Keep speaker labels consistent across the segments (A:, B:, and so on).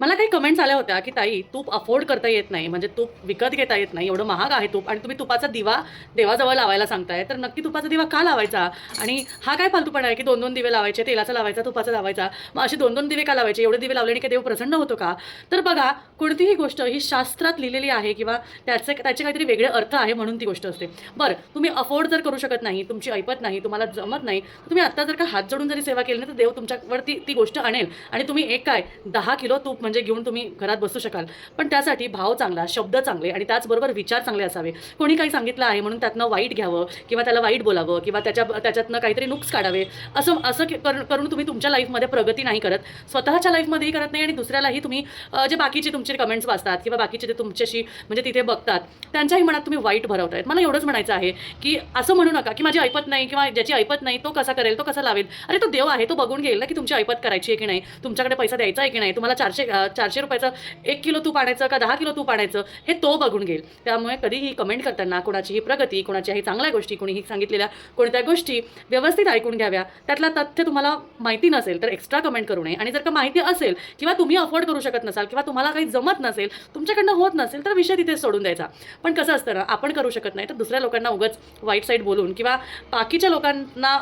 A: मला काही कमेंट्स आल्या होत्या की ताई तूप अफोर्ड करता येत नाही. म्हणजे तूप विकत घेता येत नाही. एवढं महाग आहे तूप आणि तुम्ही तुपाचा दिवा देवाजवळ लावायला सांगताय. तर नक्की तुपाचा दिवा का लावायचा? आणि हा काय फालतूपणा आहे की दोन दोन दिवे लावायचे तेलाचा लावायचा तुपाचा लावायचा? मग असे दोन दोन दिवे का लावायचे? एवढे दिवे लावल्याने काही देव प्रसन्न होतो का? तर बघा कोणतीही गोष्ट ही शास्त्रात लिहिलेली आहे किंवा त्याचे त्याचे काहीतरी वेगळे अर्थ आहे म्हणून ती गोष्ट असते. बरं तुम्ही अफोर्ड जर करू शकत नाही तुमची ऐपत नाही तुम्हाला जमत नाही तुम्ही आत्ता जर का हात जोडून जरी सेवा केली ना तर देव तुमच्यावरती ती गोष्ट आणेल. आणि तुम्ही एक काय दहा किलो तूप म्हणजे घेऊन तुम्ही घरात बसू शकाल. पण त्यासाठी भाव चांगला शब्द चांगले आणि त्याचबरोबर विचार चांगले असावे. कोणी काही सांगितलं आहे म्हणून त्यातनं वाईट घ्यावं किंवा त्याला वाईट बोलावं किंवा त्याच्या त्याच्यातनं काहीतरी नुक्स काढावे. असं असं कर- करून तुम्ही तुमच्या लाईफमध्ये प्रगती नाही करत. स्वतःच्या लाईफमध्येही करत नाही आणि दुसऱ्यालाही तुम्ही जे बाकीचे तुमचे कमेंट्स वाचतात किंवा बाकीचे जे तुमच्याशी म्हणजे तिथे बघतात त्यांच्याही मनात तुम्ही वाईट भरवतायत. मला एवढंच म्हणायचं आहे की असं म्हणू नका की माझी ऐपत नाही किंवा ज्याची ऐपत नाही तो कसा करेल तो कसा लावेल. अरे तो देव आहे तो बघून घेईल ना की तुमची ऐपत करायची आहे की नाही? तुमच्याकडे पैसा द्यायचा आहे की नाही? तुम्हाला चारशे चारशे रुपयाचं एक किलो तूप आणायचं का दहा किलो तूप आणायचं हे तो बघून घेईल. त्यामुळे कधीही कमेंट करताना कोणाचीही प्रगती कोणाच्याही चांगल्या गोष्टी कोणीही सांगितलेल्या कोणत्या गोष्टी व्यवस्थित ऐकून घ्याव्या. त्यातला तथ्य तुम्हाला माहिती नसेल तर एक्स्ट्रा कमेंट करू नये. आणि जर का माहिती असेल किंवा तुम्ही अफोर्ड करू शकत नसाल किंवा तुम्हाला काही जमत नसेल तुमच्याकडनं होत नसेल तर विषय तिथे सोडून द्यायचा. पण कसं असतं ना आपण करू शकत नाही तर दुसऱ्या लोकांना उगाच वाईट साईड बोलून किंवा बाकीच्या लोकांना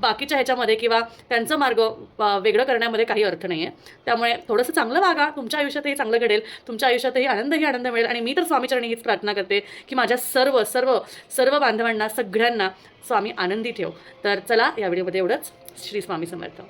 A: बाकीच्या ह्याच्यामध्ये किंवा त्यांचं मार्ग वेगळं करण्यामध्ये काही अर्थ नाही आहे त्यामुळे थोडंसं चांगलं वागा तुमच्या आयुष्यातही चांगलं घडेल तुमच्या आयुष्यातही आनंदही आनंद मिळेल आणि मी तर स्वामीचरणी हीच प्रार्थना करते की माझ्या सर्व सर्व सर्व बांधवांना सगळ्यांना स्वामी आनंदी ठेव. तर चला या व्हिडिओमध्ये एवढंच. श्री स्वामी समर्थ.